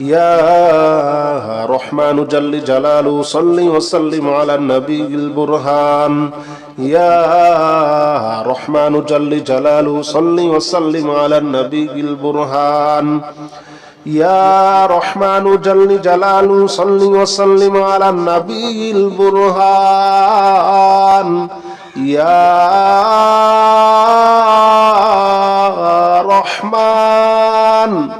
يا رحمن جل جلاله صل وسلم على النبي البرهان يا رحمن جل جلاله صل وسلم على النبي البرهان يا رحمن جل جلاله صل وسلم على النبي البرهان يا رحمن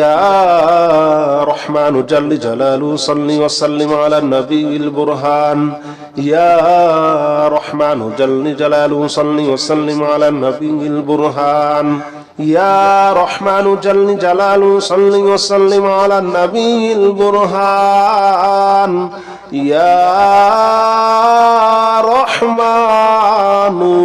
يا رحمن جل جلاله صل وسلم على النبي البرهان يا رحمن جل جلاله صل وسلم على النبي البرهان يا رحمن جل جلاله صل وسلم على النبي البرهان يا رحمن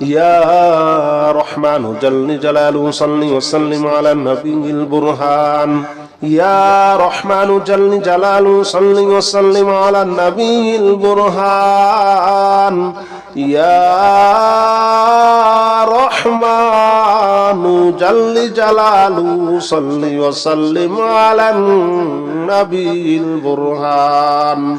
يا رحمن جل جلاله صل وسلم على النبي البرهان. يا رحمن جل جلاله صل وسلم على النبي البرهان. يا رحمن جل جلاله صل وسلم على النبي البرهان.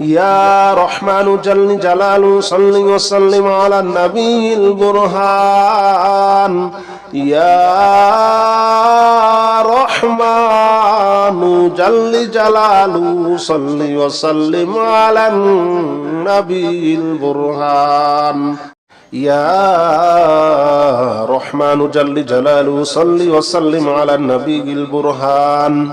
يا رحمن جل جلاله صل وسلم على النبي البرهان. يا رحمن جل جلاله صل وسلم على النبي البرهان. يا رحمن جل جلاله صل وسلم على النبي البرهان.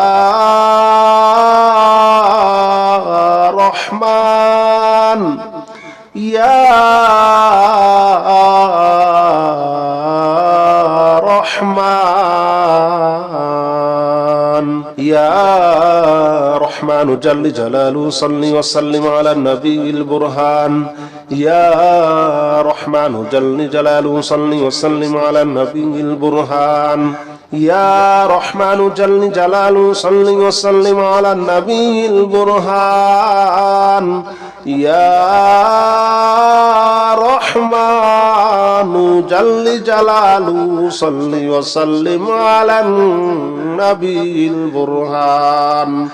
جل جلاله صل وسلم على النبي البرهان. يا رحمن جل جلاله صل وسلم على النبي البرهان. يا رحمن جل جلاله صل وسلم على النبي البرهان. يا رحمن جل جلاله صل وسلم على النبي البرهان.